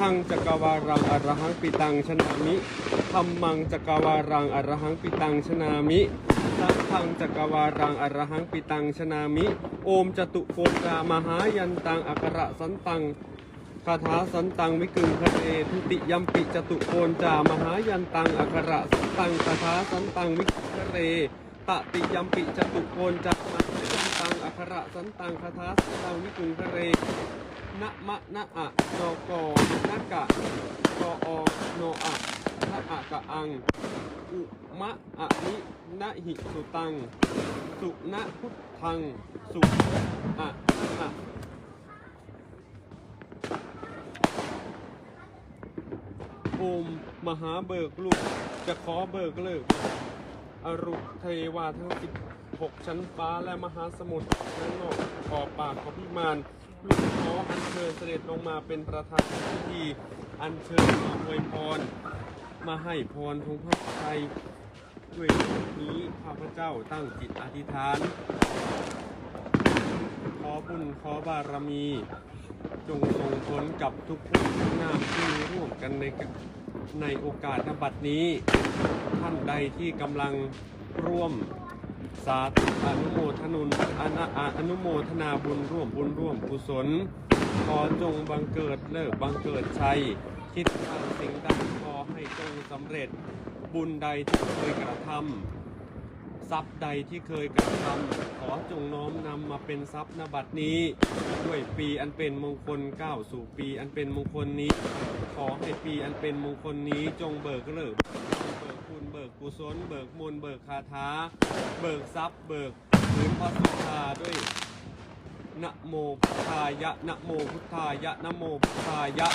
ทังจักรวารังอรหังปิตังชนามิธัมมังจักรวารังอรหังปิตังชนามิสังฆังจักรวารังอรหังปิตังชนามิ โอมจตุโกตามหายันตังอักระสันตังคาถาสันตังวิกึงคะเนทุติยัมปิจตุโกนจามหายันตังอักระสันตังคาถาสันตังวิกึงคะเนตติยัมปิจตุโกนจามหา ขระสันตังคาถาสันตังวิกึงคะเนนะมะนะอะนกอนะกะกออโนอะนะอะกะอัง อุมะอะนินะหิสุตัง สุนะพุทธัง สุอะนะอะโอมมหาเบิกลูกจะขอเบิกเลิกอรุเทวาทั้งสิบ หกชั้นฟ้าและมหาสมุทรนั้นนอกขอบปากของพิมานลูกขออัญเชิญเสด็จลงมาเป็นประธานพิธีอัญเชิญมาอวยพร มาให้พรของพระไทยด้วยนี้ข้าพเจ้าตั้งจิตอธิษฐาน ขอบุญขอบารมี จงส่งผลกับทุกผู้ทุกนามที่ร่วมกันในในโอกาสนบัดนี้ ท่านใดที่กำลังร่วม สาธุอนุโมทนุนอนะอานุโมทนาบุญร่วมบุญร่วมกุศล ขอจงบังเกิดเลิกบังเกิดชัย คิดทางสิ่งใดขอให้จงสำเร็จ บุญใดที่เคยกระทำทรัพย์ใดที่เคยกระทำขอจงน้อมนำมาเป็นทรัพย์นบัดนี้ ด้วยปีอันเป็นมงคลก้าวสู่ปีอันเป็นมงคลนี้ ขอให้ปีอันเป็นมงคลนี้จงเบิกเลิก เบิกคุณเบิกกุศลเบิกมนต์เบิกคาถาเบิกทรัพย์เบิกพื้นพระสุธาด้วยนะโมพุทธายะนะโมพุทธายะนะโมพุทธายะ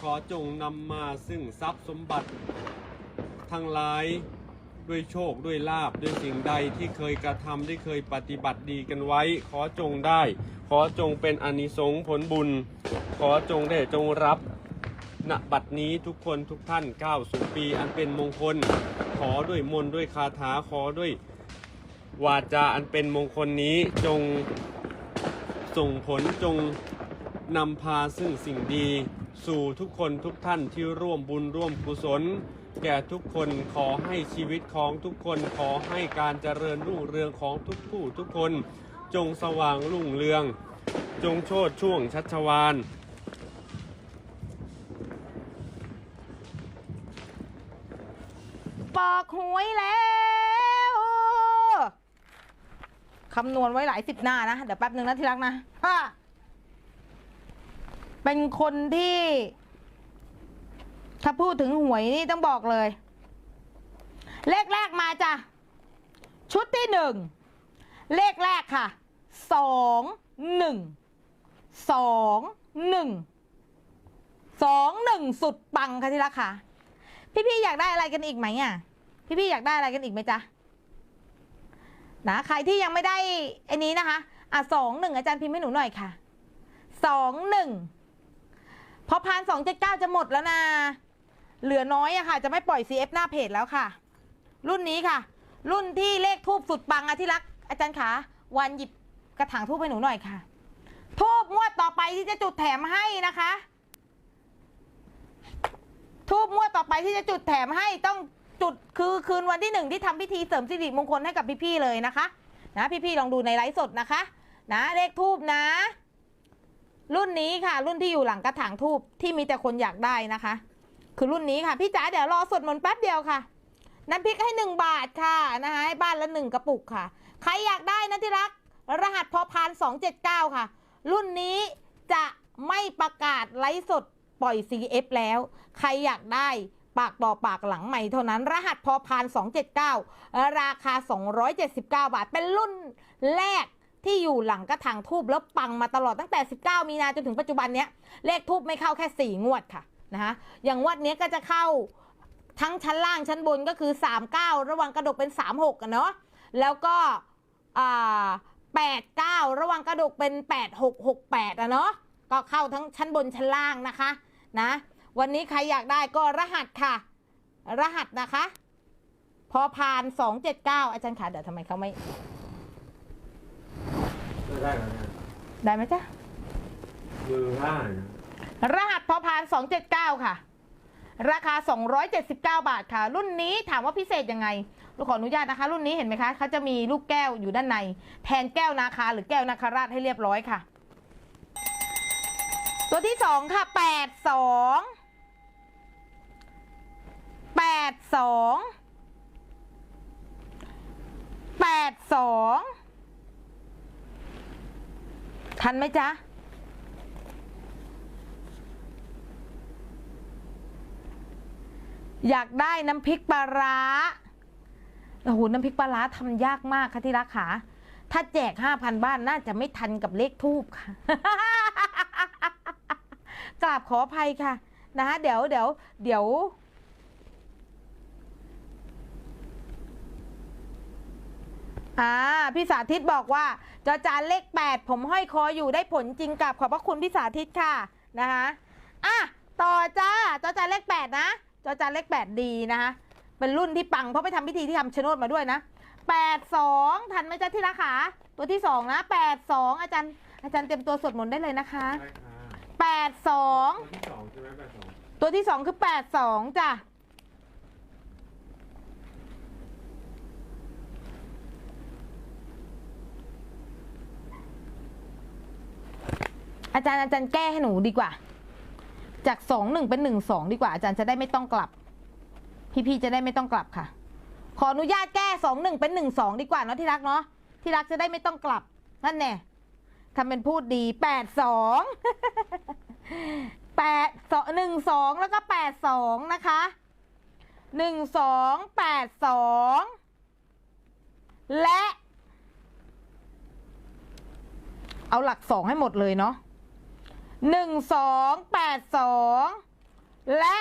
ขอจงนำมาซึ่งทรัพย์สมบัติ ทั้งหลายด้วยโชคด้วยลาบด้วยสิ่งใดที่เคยกระทำได้เคยปฏิบัติดีกันไว้ ขอจงได้ ขอจงเป็นอนิสงส์ผลบุญ ขอจงได้จงรับ ณบัดนี้ทุกคนทุกท่านก้าวสู่ปีอันเป็นมงคล ขอด้วยมนต์ด้วยคาถาขอด้วยวาจาอันเป็นมงคลนี้จงส่งผลจงนำพาซึ่งสิ่งดี สู่ทุกคนทุกท่านที่ร่วมบุญร่วมกุศล แก่ทุกคนขอให้ชีวิตของทุกคนขอให้การเจริญรุ่งเรืองของทุกผู้ทุกคน จงสว่างรุ่งเรือง จงโชดช่วงชัชวาน บอก หวยแล้วคำนวณไว้หลายสิบหน้านะ เดี๋ยวแป๊บหนึ่งนะที่รักนะเป็นคนที่ ถ้าพูดถึงหวยนี่ต้องบอกเลย เลขแรกมาจ้ะ ชุดที่หนึ่ง เลขแรกค่ะ สองหนึ่ง สองหนึ่ง สองหนึ่งสุดปังค่ะที่รักค่ะ พี่ๆอยากได้อะไรกันอีกไหมอะ พี่ๆอยากได้อะไรกันอีกไหมจ๊ะนะใครที่ยังไม่ได้ไอ้นี้นะคะ อะสองหนึ่งอาจารย์พิมพ์ให้หนูหน่อยค่ะสองหนึ่งพอพานสองเจ็ดเก้าจะหมดแล้วนะ เหลือน้อยอะค่ะ จะไม่ปล่อย CF หน้าเพจแล้วค่ะ รุ่นนี้ค่ะ รุ่นที่เลขทูบสุดปังอะที่รัก อาจารย์ขาวันหยิบกระถางทูบให้หนูหน่อยค่ะ ทูบงวดต่อไปที่จะจุดแถมให้นะคะ ทูบงวดต่อไปที่จะจุดแถมให้ต้อง จุดคือคืนวันที่หนึ่งที่ทำพิธีเสริมสิริมงคลให้กับพี่ๆเลยนะคะนะพี่ๆลองดูในไลฟ์สดนะคะ นะเลขทูบนะ รุ่นนี้ค่ะ รุ่นที่อยู่หลังกระถางทูบที่มีแต่คนอยากได้นะคะ คือรุ่นนี้ค่ะพี่จ๋าเดี๋ยวรอสดมนแป๊บเดียวค่ะน้ำพริกให้หนึ่งบาทค่ะนะคะให้บ้านละหนึ่งกระปุกค่ะ ใครอยากได้นะที่รัก รหัสพอพานสองเจ็ดเก้าค่ะ รุ่นนี้จะไม่ประกาศไลฟ์สดปล่อย CF แล้ว ใครอยากได้ ปากต่อปากหลังใหม่เท่านั้น รหัสพอพาน 279 ราคา 279 บาท เป็นรุ่นแรกที่อยู่หลังกระถางทูบแล้วปังมาตลอดตั้งแต่ 19 มีนาจนถึงปัจจุบันเนี้ย เลขทูบไม่เข้าแค่ 4 งวดค่ะนะคะอย่างงวดเนี้ยก็จะเข้าทั้งชั้นล่างชั้นบนก็คือ 39 ระหว่างกระดกเป็น 36กันเนาะแล้วก็อ่า89 ระหว่างกระดกเป็น 8668อะเนาะก็เข้าทั้งชั้นบนชั้นล่างนะคะนะ วันนี้ใครอยากได้ก็รหัสค่ะ รหัสนะคะ พอผ่านสองเจ็ดเก้าอาจารย์ขาเดี๋ยวทำไมเขาไม่ ได้แล้วเนี่ยได้ไหมจ๊ะ มือห้านะรหัสพอพาน 279 ค่ะ ราคา 279 บาทค่ะ รุ่นนี้ถามว่าพิเศษยังไงลูกขออนุญาตนะคะ รุ่นนี้เห็นไหมคะเขาจะมีลูกแก้วอยู่ด้านใน แทนแก้วนาคาหรือแก้วนาคาราชให้เรียบร้อยค่ะ ตัวที่ สองค่ะ8 2 8 2 8 2ทันไหมจ๊ะอยากได้น้ำพริกปลาร้าโอ้โหน้ำพริกปลาร้าทำยากมากค่ะที่รักขาถ้าแจกห้าพันบ้านน่าจะไม่ทันกับเลขทูบค่ะ กราบขออภัยค่ะ นะเดี๋ยวเดี๋ยวเดี๋ยว อ่าพี่สาธิตบอกว่าจอจานเลขแปดผมห้อยคออยู่ได้ผลจริงกับขอบพระคุณพี่สาธิตค่ะนะคะอะต่อจ้าจอจานเลขแปดนะจอจานเลขแปดดีนะคะเป็นรุ่นที่ปังเพราะไปทำพิธีที่ทำชะโนดมาด้วยนะแปดสองทันไหมจ๊ะที่ราคาตัวที่สองนะแปดสองอาจารย์อาจารย์เตรียมตัวสวดมนต์ได้เลยนะคะใช่ค่ะแปดสองตัวที่สองใช่ไหมแปดสองตัวที่สองคือแปดสองจ้ะ อาจารย์อาจารย์แก้ให้หนูดีกว่า จากสองหนึ่งเป็นหนึ่งสองดีกว่า อาจารย์จะได้ไม่ต้องกลับ พี่ๆจะได้ไม่ต้องกลับค่ะ ขออนุญาตแก้สองหนึ่งเป็นหนึ่งสองดีกว่าเนาะที่รักเนาะที่รักจะได้ไม่ต้องกลับ นั่นแน่ทำเป็นพูดดีแปดสองแปดสองหนึ่งสองแล้วก็แปดสองนะคะหนึ่งสองแปดสองและ เอาหลักสองให้หมดเลยเนาะ หนึ่งสองแปดสองและ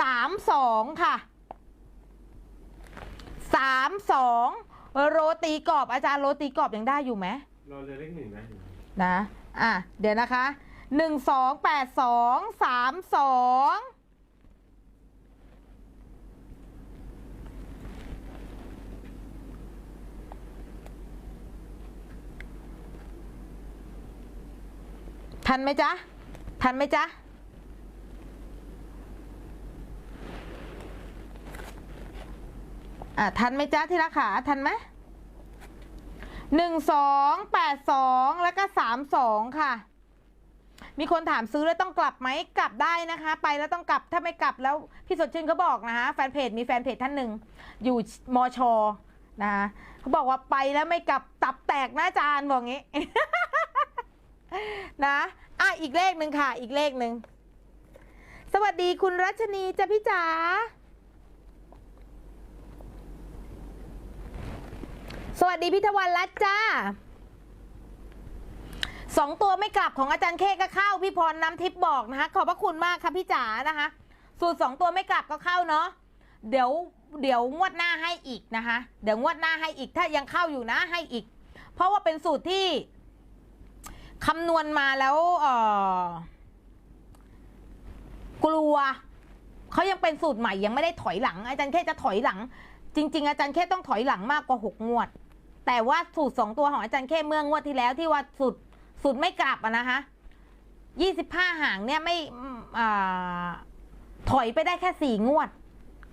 สามสองค่ะสามสองโรตีกรอบอาจารย์โรตีกรอบยังได้อยู่ไหมรอเลขหนึ่งนะนะ อะ เดี๋ยวนะคะหนึ่งสองแปดสองสามสอง ทันไหมจ๊ะ ทันไหมจ๊ะ อะ ทันไหมจ๊ะที่รักขาทันไหมหนึ่งสองแปดสองแล้วก็สามสองค่ะ มีคนถามซื้อแล้วต้องกลับไหมกลับได้นะคะ ไปแล้วต้องกลับถ้าไม่กลับแล้วพี่สดชื่นเขาบอกนะคะแฟนเพจมีแฟนเพจท่านหนึ่งอยู่มอชนะคะเขาบอกว่าไปแล้วไม่กลับตับแตกนะอาจารย์บอกงี้ นะอะอีกเลขหนึ่งค่ะ อีกเลขหนึ่งสวัสดีคุณรัชนีจ้ะพี่จ๋าสวัสดีพิทวันรัตจ้าสองตัวไม่กลับของอาจารย์เคก็เข้าพี่พรน้ำทิพย์บอกนะคะขอบพระคุณมากค่ะพี่จ๋านะคะ สูตรสองตัวไม่กลับก็เข้าเนาะเดี๋ยวเดี๋ยวงวดหน้าให้อีกนะคะ เดี๋ยวงวดหน้าให้อีกถ้ายังเข้าอยู่นะให้อีก เพราะว่าเป็นสูตรที่ คำนวณมาแล้วเออกลัวเขายังเป็นสูตรใหม่ยังไม่ได้ถอยหลัง อาจารย์แค่จะถอยหลัง จริง ๆ อาจารย์แค่ต้องถอยหลังมากกว่าหกงวด แต่ว่าสูตรสองตัวของอาจารย์แค่เมื่องวดที่แล้วที่ว่าสูตรสูตรไม่กลับอะนะคะยี่สิบห้าหางเนี่ยไม่อถอยไปได้แค่สี่งวด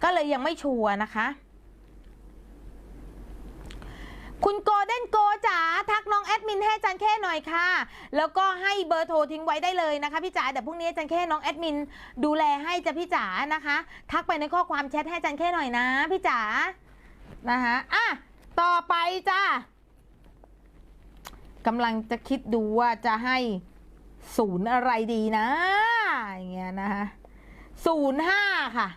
ก็เลยยังไม่ชัวร์นะคะ คุณโกลเด้นโกจ๋าทักน้องแอดมินให้อาจารย์แค่หน่อยค่ะ แล้วก็ให้เบอร์โทรทิ้งไว้ได้เลยนะคะพี่จ๋าเดี๋ยวพรุ่งนี้อาจารย์แค่น้องแอดมินดูแลให้จ้ะพี่จ๋านะคะ ทักไปในข้อความแชทให้อาจารย์แค่หน่อยนะพี่จ๋านะคะอะต่อไปจ้ากำลังจะคิดดูว่าจะให้ศูนย์อะไรดีนะอย่างเงี้ยนะคะศูนย์ห้าค่ะ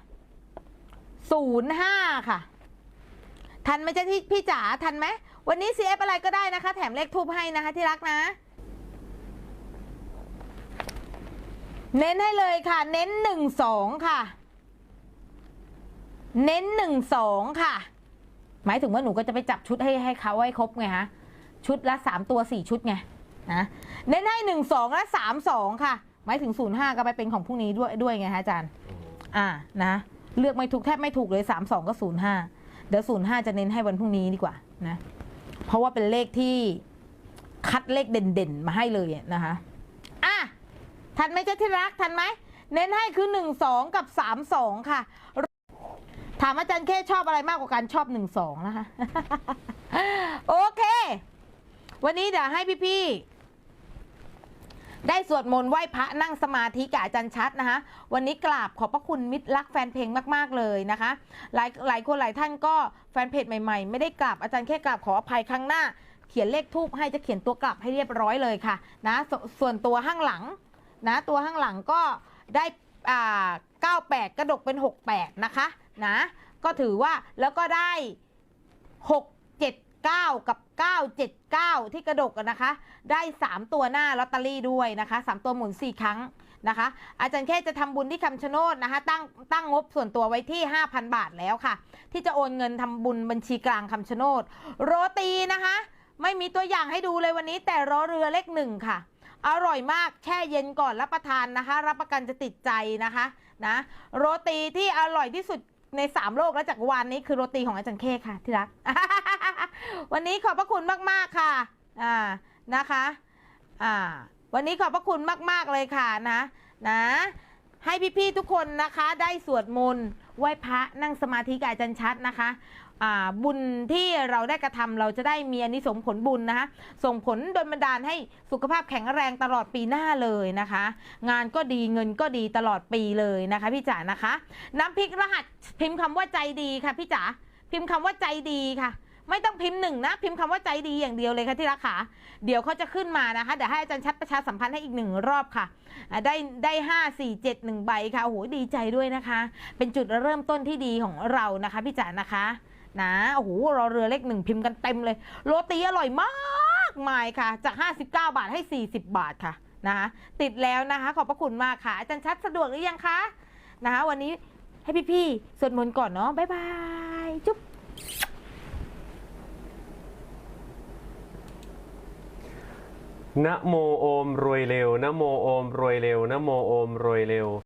ศูนย์ห้าค่ะ ทันไหมจ๊ะที่พี่จ๋าทันไหม วันนี้ CF อะไรก็ได้นะคะ แถมเลขทูบให้นะคะที่รักนะ เน้นให้เลยค่ะ เน้นหนึ่งสองค่ะ เน้นหนึ่งสองค่ะ หมายถึงว่าหนูก็จะไปจับชุดให้ให้เขาให้ครบไงฮะชุดละสามตัวสี่ชุดไงนะเน้นให้หนึ่งสองและสามสองค่ะ หมายถึงศูนย์ห้าก็ไปเป็นของพรุ่งนี้ด้วยด้วยไงฮะอาจารย์ อ่านะ เลือกไม่ถูกแทบไม่ถูกเลยสามสองก็ศูนย์ห้าเดี๋ยวศูนย์ห้าจะเน้นให้วันพรุ่งนี้ดีกว่านะ เพราะว่าเป็นเลขที่คัดเลขเด่นๆ มาให้เลยนะคะอะทันไหมเจ้าที่รักทันไหม เน้นให้คือหนึ่งสองกับสามสองค่ะ ถามอาจารย์เค่ชอบอะไรมากกว่ากันชอบหนึ่งสองนะคะ โอเค วันนี้เดี๋ยวให้พี่ๆ ได้สวดมนต์ไหว้พระนั่งสมาธิกับอาจารย์ชัดนะคะ วันนี้กราบขอบพระคุณมิตรรักแฟนเพลงมากๆเลยนะคะ หลายหลายคนหลายท่านก็แฟนเพจใหม่ๆ ไม่ได้กราบอาจารย์แค่กราบขออภัยครั้งหน้า เขียนเลขทูบให้จะเขียนตัวกลับให้เรียบร้อยเลยค่ะนะสส่วนตัวข้างหลังนะตัวข้างหลังก็ได้อ่า98 กระดกเป็น 68 นะคะนะก็ถือว่าแล้วก็ได้ 67 9 กับ 979 ที่กระดกกันนะคะ ได้ 3 ตัวหน้าลอตเตอรี่ด้วยนะคะ 3 ตัวหมุน 4 ครั้งนะคะ อาจารย์แค่จะทำบุญที่คำชะโนดนะคะ ตั้งตั้งงบส่วนตัวไว้ที่ 5,000 บาทแล้วค่ะ ที่จะโอนเงินทำบุญบัญชีกลางคำชะโนด โรตีนะคะ ไม่มีตัวอย่างให้ดูเลยวันนี้ แต่รอเรือเลขหนึ่งค่ะ อร่อยมากแช่เย็นก่อนรับประทานนะคะ รับประกันจะติดใจนะคะนะโรตีที่อร่อยที่สุดในสามโลกและจักรวาลนี้คือโรตีของอาจารย์เคค่ะที่รัก วันนี้ขอบพระคุณมาก ๆ ค่ะอ่านะคะอ่าวันนี้ขอบพระคุณมาก ๆ เลยค่ะนะนะให้พี่ ๆ ทุกคนนะคะได้สวดมนต์ไหว้พระนั่งสมาธิกับอาจารย์ชัดนะคะบุญที่เราได้กระทำเราจะได้มีอานิสงส์ผลบุญนะคะส่งผลโดนบันดาลให้สุขภาพแข็งแรงตลอดปีหน้าเลยนะคะ งานก็ดีเงินก็ดีตลอดปีเลยนะคะพี่จ๋านะคะ น้ำพริกรหัสพิมพ์คำว่าใจดีค่ะพี่จ๋าพิมพ์คำว่าใจดีค่ะ ไม่ต้องพิมพ์หนึ่งนะ พิมพ์คำว่าใจดีอย่างเดียวเลยค่ะที่รักค่ะเดี๋ยวเขาจะขึ้นมานะคะเดี๋ยวให้อาจารย์ชัดประชาสัมพันธ์ให้อีกหนึ่งรอบค่ะ ได้ได้ห้าสี่เจ็ดหนึ่งใบค่ะโอ้โหดีใจด้วยนะคะ เป็นจุดเริ่มต้นที่ดีของเรานะคะพี่จ๋านะคะนะโอ้โหรอเรือเลขหนึ่งพิมพ์กันเต็มเลย โรตีอร่อยมากมายค่ะ จาก 59 บาทให้ 40 บาทค่ะนะคะติดแล้วนะคะ ขอบพระคุณมากค่ะ อาจารย์ชัดสะดวกหรือยังคะนะคะวันนี้ให้พี่ๆสวดมนต์ก่อนเนาะบ๊ายบาย จุ๊บ นะโมโอมรวยเร็วนะโมโอมรวยเร็วนะโมโอมรวยเร็ว